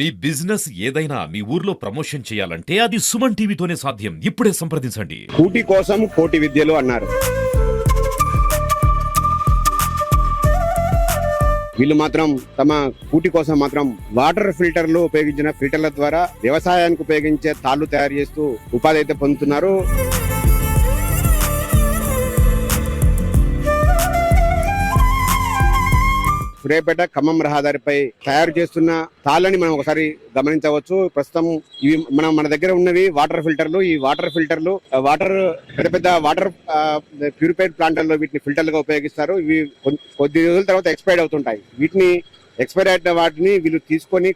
మీ business ఏదైనా మీ ఊర్లో promotion చేయాలంటే అది సుమన్ టీవీతోనే సాధ్యం. ఇప్పుడే సంప్రదించండి. కూటి కోసం కోటి విద్యలు అన్నారు. వీళ్ళు మాత్రం తమ కూటి కోసం మాత్రం వాటర్ ఫిల్టర్లు ఉపయోగించిన ఫిల్టర్ల ద్వారా వ్యవసాయానికి ఉపయోగించే తాళ్ళు తయారు చేస్తూ ఉపాధి అయితే పొందుతున్నారు. సూర్యాపేట ఖమ్మం రహదారిపై తయారు చేస్తున్న తాళ్ళని మనం ఒకసారి గమనించవచ్చు. ప్రస్తుతం ఇవి మనం మన దగ్గర ఉన్నవి వాటర్ ఫిల్టర్లు. ఈ వాటర్ ఫిల్టర్లు వాటర్ పెద్ద పెద్ద వాటర్ ప్యూరిఫైడ్ ప్లాంట్లలో వీటిని ఫిల్టర్లుగా ఉపయోగిస్తారు. ఇవి కొద్ది రోజుల తర్వాత ఎక్స్పైర్డ్ అవుతుంటాయి. వీటిని ఎక్స్పైర్ అయిన వాటిని వీళ్ళు తీసుకొని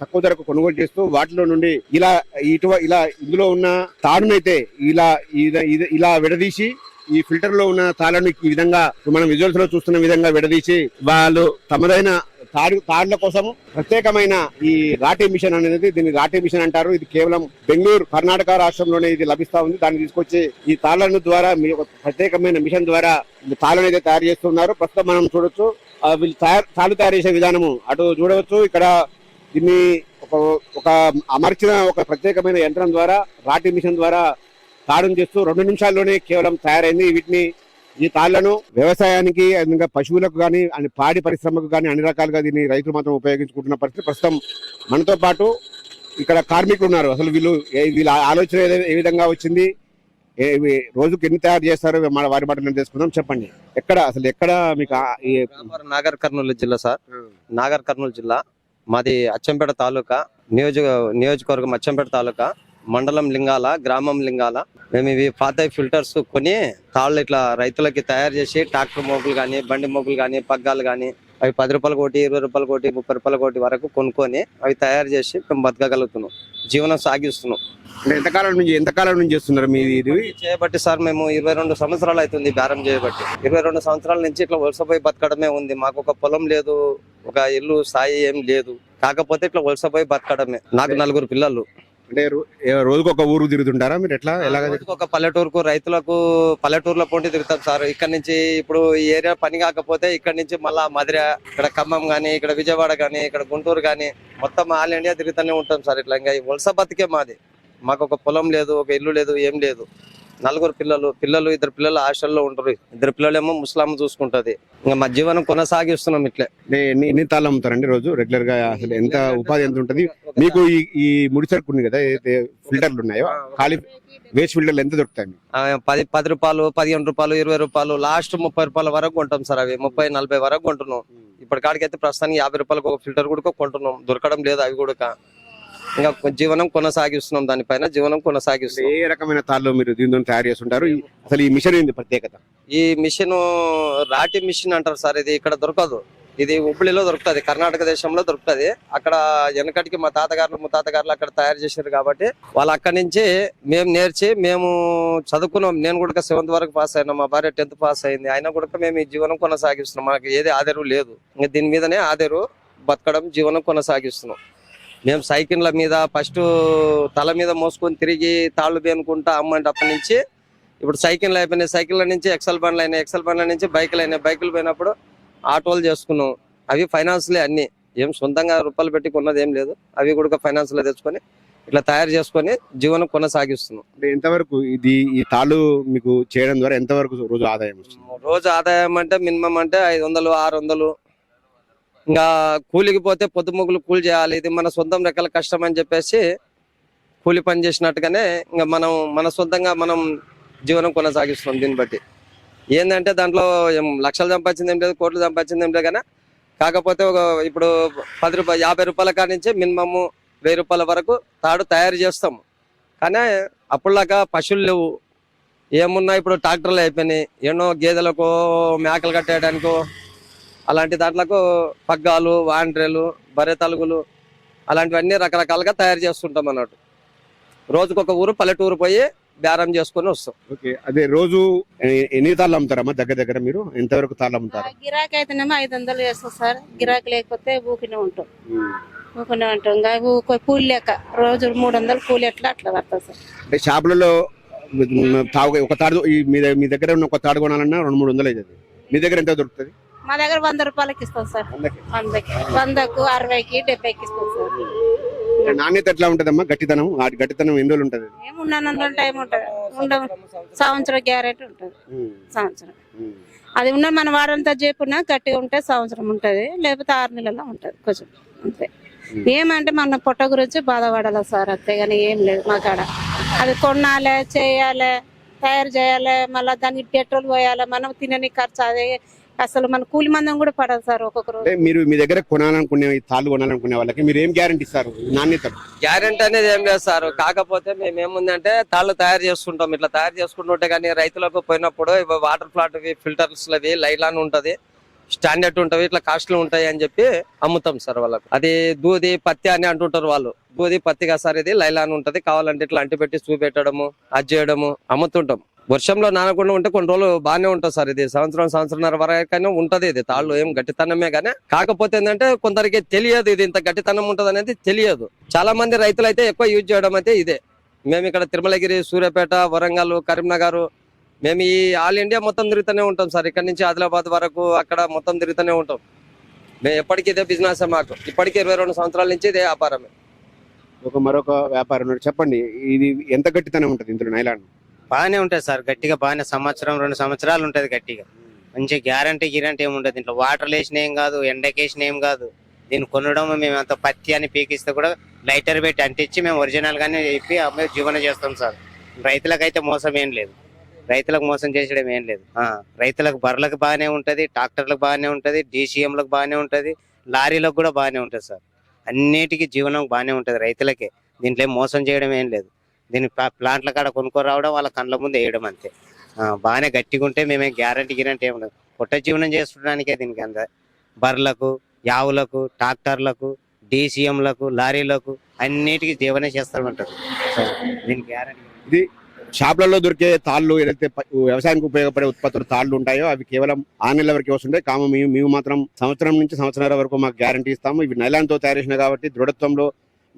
తక్కువ ధరకు కొనుగోలు చేస్తూ వాటిలో నుండి ఇలా ఇటు ఇలా ఇందులో ఉన్న తాడునైతే ఇలా ఇద- ఇలా విడదీసి ఈ ఫిల్టర్లో ఉన్న తాళను ఈ విధంగా మనం విజువల్స్లో చూస్తున్న విధంగా విడదీసి వాళ్ళు తమదైన తాడు తాడుల కోసం ప్రత్యేకమైన ఈ రాటి మిషన్ అనేది దీన్ని రాటి మిషన్ అంటారు. ఇది కేవలం బెంగళూరు కర్ణాటక రాష్ట్రంలోనే ఇది లభిస్తా ఉంది. దాన్ని తీసుకొచ్చి ఈ తాళ్ళను ద్వారా మీ ప్రత్యేకమైన మిషన్ ద్వారా తాళ్ళను అయితే తయారు చేస్తున్నారు. ప్రస్తుతం మనం చూడొచ్చు వీళ్ళు తయారు తాళ్ళు తయారు చేసే విధానము అటు చూడవచ్చు. ఇక్కడ దీన్ని ఒక ఒక అమర్చిన ఒక ప్రత్యేకమైన యంత్రం ద్వారా రాటి మిషన్ ద్వారా తాడును చేస్తూ రెండు నిమిషాల్లోనే కేవలం తయారైంది వీటిని ఈ తాళ్ళను. వ్యవసాయానికి ఇంకా పశువులకు కానీ అని పాడి పరిశ్రమకు కానీ అన్ని రకాలుగా దీన్ని రైతులు మాత్రం ఉపయోగించుకుంటున్న పరిస్థితి ప్రస్తుతం మనతో పాటు ఇక్కడ కార్మికులు ఉన్నారు. అసలు వీళ్ళు వీళ్ళ ఆలోచన ఏ- విధంగా వచ్చింది? రోజుకి ఎన్ని తయారు చేస్తారు? మన వారి మాటలు తెలుసుకుందాం. చెప్పండి. ఎక్కడ అసలు ఎక్కడ మీకు ఈ- నాగర్ కర్నూలు జిల్లా సార్. నాగర్ కర్నూలు జిల్లా. మాది అచ్చంపేట తాలూకా నియోజక నియోజకవర్గం అచ్చంపేట తాలూకా. మండలం లింగాల గ్రామం లింగాల. మేము ఇవి పాత ఫిల్టర్స్ కొని తాళ్ళు ఇట్లా రైతులకి తయారు చేసి ట్రాక్టర్ మోపులు కానీ బండి మోపులు కానీ పగ్గాలు కానీ అవి పది రూపాయల కోటి ఇరవై రూపాయల కోటి ముప్పై రూపాయల కోటి వరకు కొనుక్కొని అవి తయారు చేసి మేము బతకగలుగుతున్నాం. జీవనం సాగిస్తున్నాం. ఎంతకాలం నుంచి ఎంతకాలం నుంచి చేస్తున్నారు మీ ఇది? చేయబట్టి సార్ మేము ఇరవై రెండు సంవత్సరాలు అవుతుంది బేరం చేయబట్టి. ఇరవై రెండు సంవత్సరాల నుంచి ఇట్లా వలసపోయి బతకడమే ఉంది. మాకు ఒక పొలం లేదు ఒక ఇల్లు స్థాయి ఏం లేదు. కాకపోతే ఇట్లా వలసపోయి బతకడమే. నాకు నలుగురు పిల్లలు. అంటే రోజుకు ఒక ఊరు తిరుగుతుంటారా మీరు ఎట్లా? రోజుకు ఒక పల్లెటూరుకు రైతులకు పల్లెటూరులో పోటీ తిరుగుతాం సార్. ఇక్కడ నుంచి ఇప్పుడు ఈ ఏరియా పని కాకపోతే ఇక్కడ నుంచి మళ్ళా మధుర ఇక్కడ ఖమ్మం గానీ ఇక్కడ విజయవాడ గానీ ఇక్కడ గుంటూరు గానీ మొత్తం ఆల్ ఇండియా తిరుగుతూనే ఉంటాం సార్ ఇట్లా. ఇంకా ఈ వలస బతికే మాది. మాకు ఒక పొలం లేదు ఒక ఇల్లు లేదు ఏం లేదు. నలుగురు పిల్లలు పిల్లలు ఇద్దరు పిల్లలు హాస్టల్లో ఉంటారు ఇద్దరు పిల్లలేమో ముస్లాం చూసుకుంటది. ఇంకా మా జీవనం కొనసాగిస్తున్నాం ఇట్లే. ఎన్ని ఎన్ని తాళ్ళు అమ్ముతారండి రోజు? రెగ్యులర్గా అసలు ఎంత ఉపాధి ఎంత ఉంటుంది? మీకు ఈ ఈ ముడి సరుకు ఉంది కదా ఏదైతే ఫిల్టర్లు ఉన్నాయో ఖాళీ వేస్ట్ ఫిల్టర్లు ఎంత దొరుకుతాయి పది పది రూపాయలు పదిహేను రూపాయలు ఇరవై రూపాయలు లాస్ట్ ముప్పై రూపాయల వరకు కొంటాం సార్ అవి. ముప్పై నలభై వరకు కొంటున్నాం. ఇప్పటికాడికైతే ప్రస్తుతానికి యాభై రూపాయలకు ఒక ఫిల్టర్ కూడా కొంటున్నాం. దొరకడం లేదు అవి కూడా. ఇంకా జీవనం కొనసాగిస్తున్నాం దానిపైన జీవనం అసలు కొనసాగిస్తున్నాం. ఏ రకమైన తాళ్ళు మీరు దీంతో తయారు చేస్తుంటారు? అసలు ఈ మిషన్ ఏంది ప్రత్యేకత? ఈ మిషన్ రాటి మిషన్ అంటారు సార్ ఇది ఇక్కడ దొరకదు. ఇది హుబ్ళిలో దొరుకుతది కర్ణాటక దేశంలో దొరుకుతది. అక్కడ వెనకటికి మా తాతగారులు ముత్తాతగారులు అక్కడ తయారు చేశారు కాబట్టి వాళ్ళు అక్కడి నుంచి మేము నేర్చి మేము చదువుకున్నాం. నేను కూడా సెవెంత్ వరకు పాస్ అయినా మా భార్య టెన్త్ పాస్ అయింది. అయినా కూడా మేము ఈ జీవనం కొనసాగిస్తున్నాం. మాకు ఏది ఆధారు లేదు. ఇంకా దీని మీదనే ఆధారు బతకడం జీవనం కొనసాగిస్తున్నాం. మేము సైకిళ్ళ మీద ఫస్ట్ తల మీద మోసుకొని తిరిగి తాళ్ళు పేనుకుంటా అమ్మంటే అప్పటి నుంచి ఇప్పుడు సైకిల్ అయిపోయినాయి. సైకిళ్ళ నుంచి ఎక్సెల్ బండ్లు అయినాయి. ఎక్సెల్ బండ్ల నుంచి బైకులు అయినాయి. బైకులు పోయినప్పుడు ఆటోలు చేసుకున్నాం. అవి ఫైనాన్స్లే అన్ని. ఏం సొంతంగా రూపాయలు పెట్టి కొన్నది ఏం లేదు. అవి కూడా ఫైనాన్స్లో తెచ్చుకొని ఇట్లా తయారు చేసుకొని జీవనం కొనసాగిస్తున్నాం. అంటే ఎంతవరకు ఇది ఈ తాళ్ళు మీకు చేయడం ద్వారా ఎంతవరకు రోజు ఆదాయం వస్తుంది? రోజు ఆదాయం అంటే మినిమం అంటే ఐదు వందలు ఆరు వందలు ఇంకా కూలికి పోతే పొద్దుముగ్గులు కూలి చేయాలి ఇది మన సొంతం రెక్కల కష్టం అని చెప్పేసి కూలి పని చేసినట్టుగానే ఇంకా మనం మన సొంతంగా మనం జీవనం కొనసాగిస్తున్నాం దీన్ని బట్టి. ఏంటంటే దాంట్లో లక్షలు సంపాదించింది ఏం లేదు కోట్లు సంపాదించింది ఏం లేదు కానీ కాకపోతే ఒక ఇప్పుడు పది రూపాయలు యాభై రూపాయల కాడి నుంచి మినిమము వెయ్యి రూపాయల వరకు తాడు తయారు చేస్తాము. కానీ అప్పుడులాగా పశువులు లేవు. ఏమున్నా ఇప్పుడు ట్రాక్టర్లు అయిపోయినాయి. ఎన్నో గేదెలకు మేకలు కట్టేయడానికో అలాంటి దాంట్లకు పగ్గాలు వాండ్రేలు బర్రె తలుగులు అలాంటివన్నీ రకరకాలుగా తయారు చేస్తుంటాం అన్నట్టు. రోజుకొక ఊరు పల్లెటూరు పోయి బేరం చేసుకొని వస్తాం. ఓకే అదే రోజు ఎన్ని తాళ్ళు అమ్ముతారమ్మా? దగ్గర దగ్గర మీరు? ఎంతవరకు తాళ్ళు అమ్ముతారు? గిరాకీ అయితేనేమో ఐదు వందలు వేస్తాం సార్. గిరాకీ లేకపోతే ఊకినే ఉంటాం. ఊకినే ఉంటాం. ఇంకా ఊకో కూలి లెక్క రోజు మూడు వందలు కూలి ఎట్లా అట్లా పడుతుంది సార్. అంటే షాపులలో తాగు ఒక తాడు మీ దగ్గర- మీ దగ్గర ఉన్న ఒక తాడు కొనాలన్నా రెండు మూడు వందలు అవుతుంది మీ దగ్గర ఎంత దొరుకుతుంది? మా దగ్గర వంద రూపాయలకి ఇస్తాం సార్. వందకి. వందకి. అరవైకి డెబ్బైకి ఇస్తాం సార్. నాణ్యత ఎట్లా ఉంటదమ్మా? గట్టితనం? ఆ గట్టితనం ఎన్ని రోజులు ఉంటది? టైం ఉంటుంది. ఉండ సంవత్సరం గ్యారెంటీ ఉంటుంది. సంవత్సరం. అది ఉన్న మన వారంతా చెప్పున గట్టిగా ఉంటే సంవత్సరం ఉంటది. లేకపోతే ఆరు నెలల్లో ఉంటది. కొంచెం అంతే. ఏమంటే మన పొట్ట గురించి బాధపడాలి సార్? అంతే కానీ ఏం లేదు మా కాడ. అది కొనాలి చేయాలి తయారు చేయాలి మళ్ళీ దానికి పెట్రోల్ పోయాలి మనం తినని ఖర్చు అదే అసలు మన కూలి మందం కూడా పడదు సార్ ఒక్కొక్క రోజు. అంటే మీరు మీ దగ్గర కొనాలనుకునే ఈ తాళ్ళు కొనాలనుకునే వాళ్ళకి మీరు ఏం గ్యారంటీ ఇస్తారు? నాణ్యత గ్యారెంటీ అనేది ఏం లేదు సార్. కాకపోతే మేము ఏముందంటే తాళ్ళు తయారు చేసుకుంటాం ఇట్లా తయారు చేసుకుంటుంటే కానీ రైతులకు పోయినప్పుడు ఇవి వాటర్ ప్లాట్ ఫిల్టర్స్ అవి లైలాన్ ఉంటది. స్టాండర్డ్ ఉంటవి ఇట్లా కాస్ట్లు ఉంటాయి అని చెప్పి అమ్ముతాం సార్ వాళ్ళకు. అది దూది పత్తి అని అంటుంటారు వాళ్ళు. దూది పత్తిగా సార్ ఇది లైలాన్ ఉంటది. కావాలంటే ఇట్లా అంటి పెట్టి చూపెట్టడము అది చేయడము అమ్ముతుంటాం. వర్షంలో నానకుండా ఉంటే కొన్ని రోజులు బాగానే ఉంటుంది సార్. ఇది సంవత్సరం సంవత్సరంన్నర వరకైనా ఉంటది ఇది. తాళ్ళు ఏం గట్టితనమే కానీ కాకపోతే ఏంటంటే కొందరికి తెలియదు ఇది ఇంత గట్టితనం ఉంటుంది అనేది తెలియదు. చాలా మంది రైతులు అయితే ఎక్కువ యూజ్ చేయడం అయితే ఇదే. మేము ఇక్కడ తిరుమలగిరి సూర్యాపేట వరంగల్ కరీంనగర్ మేము ఈ ఆల్ ఇండియా మొత్తం తిరుగుతూనే ఉంటాం సార్. ఇక్కడ నుంచి ఆదిలాబాద్ వరకు అక్కడ మొత్తం తిరుగుతూనే ఉంటాం. మేము ఎప్పటికీ ఇదే బిజినెస్ మాకు. ఇప్పటికీ ఇరవై రెండు సంవత్సరాల నుంచి ఇదే వ్యాపారమే. ఒక మరొక వ్యాపారం చెప్పండి ఇది ఎంత గట్టితనం ఉంటది ఇందులో నైలాండ్ బాగానే ఉంటుంది సార్ గట్టిగా బాగానే సంవత్సరం రెండు సంవత్సరాలు ఉంటుంది గట్టిగా. మంచి గ్యారంటీ గ్యారంటీ ఏమి ఉండదు దీంట్లో. వాటర్ వేసిన ఏం కాదు ఎండకేసిన ఏం కాదు. దీన్ని కొనడం మేము అంత పత్తి అని పీకిస్తే కూడా లైటర్ పెట్టి అంటించి మేము ఒరిజినల్ గానే చెప్పి అమ్మే జీవనం చేస్తాం సార్. రైతులకైతే మోసం ఏం లేదు. రైతులకు మోసం చేసడం ఏం లేదు. రైతులకు బర్రెలకు బాగానే ఉంటుంది ట్రాక్టర్లకు బాగానే ఉంటుంది డీసీఎంలకు బాగానే ఉంటుంది లారీలకు కూడా బాగానే ఉంటుంది సార్. అన్నిటికీ జీవనం బాగానే ఉంటుంది రైతులకే. దీంట్లో ఏం మోసం చేయడం ఏం లేదు. దీన్ని ప్లా- ప్లాంట్ల కాడ కొనుక్కొని రావడం వాళ్ళ కళ్ళ ముందు వేయడం అంతే. బాగానే గట్టిగా ఉంటే మేమే గ్యారంటీ గిరంటీ ఏమి ఉండదు. పుట్ట జీవనం చేసుకోవడానికే దీనికి అంత. బర్రెలకు యావులకు ట్రాక్టర్లకు డీసీఎంలకు లారీలకు అన్నిటికీ జీవనం చేస్తామంటారు. సో దీనికి గ్యారంటీ షాపులలో దొరికే తాళ్ళు ఏదైతే వ్యవసాయానికి ఉపయోగపడే ఉత్పత్తులు తాళ్ళు ఉంటాయో అవి కేవలం ఆరు నెలల వరకు వస్తుంటాయి కామ మేము మేము మాత్రం సంవత్సరం నుంచి సంవత్సరాల వరకు మాకు గ్యారంటీ ఇస్తాము. ఇవి నైలాన్తో తయారు చేసినాయి కాబట్టి దృఢత్వంలో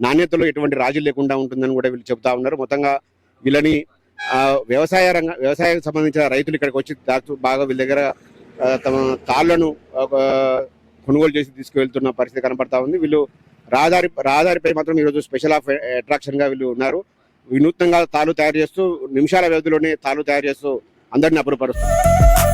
నాణ్యతలో ఎటువంటి రాజీ లేకుండా ఉంటుందని కూడా వీళ్ళు చెబుతా ఉన్నారు. మొత్తంగా వీళ్ళని వ్యవసాయ రంగ వ్యవసాయానికి సంబంధించిన రైతులు ఇక్కడికి వచ్చి బాగా వీళ్ళ దగ్గర తమ తాళ్ళను కొనుగోలు చేసి తీసుకువెళ్తున్న పరిస్థితి కనపడతా ఉంది. వీళ్ళు రహదారి రహదారిపై మాత్రం ఈరోజు స్పెషల్ ఆఫ్ అట్రాక్షన్గా వీళ్ళు ఉన్నారు. వినూత్నంగా తాళు తయారు చేస్తూ నిమిషాల వ్యవధిలోనే తాళు తయారు చేస్తూ అందరిని అప్పుడుపరుస్తారు